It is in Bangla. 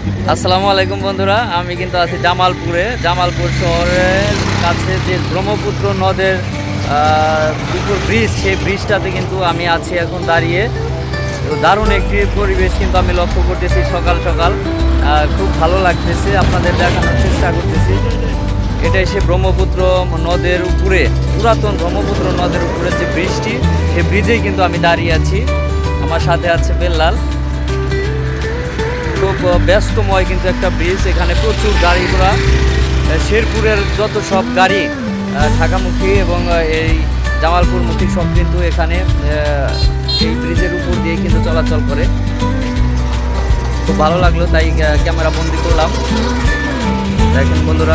আসসালামু আলাইকুম বন্ধুরা, আমি কিন্তু আছি জামালপুরে। জামালপুর শহরের কাছে যে ব্রহ্মপুত্র নদের দুপুর ব্রিজ সেই ব্রিজটাতে কিন্তু আমি আছি এখন দাঁড়িয়ে। দারুণ একটি পরিবেশ কিন্তু আমি লক্ষ্য করতেছি সকাল সকাল। খুব ভালো লাগতেছে, আপনাদের দেখানোর চেষ্টা করতেছি। এটা এসে ব্রহ্মপুত্র নদের উপরে, পুরাতন ব্রহ্মপুত্র নদের উপরে যে ব্রিজটি সেই ব্রিজেই কিন্তু আমি দাঁড়িয়ে আছি। আমার সাথে আছে বেল্লাল। ব্যস্তময় কিন্তু একটা ব্রিজ এখানে প্রচুর গাড়ি ঘোড়া। শেরপুরের যত সব গাড়ি ঢাকামুখী এবং এই জামালপুরমুখী সব কিন্তু এখানে এই ব্রিজের উপর দিয়ে কিন্তু চলাচল করে। খুব ভালো লাগল, তাই ক্যামেরা বন্দি করলাম। দেখেন বন্ধুরা।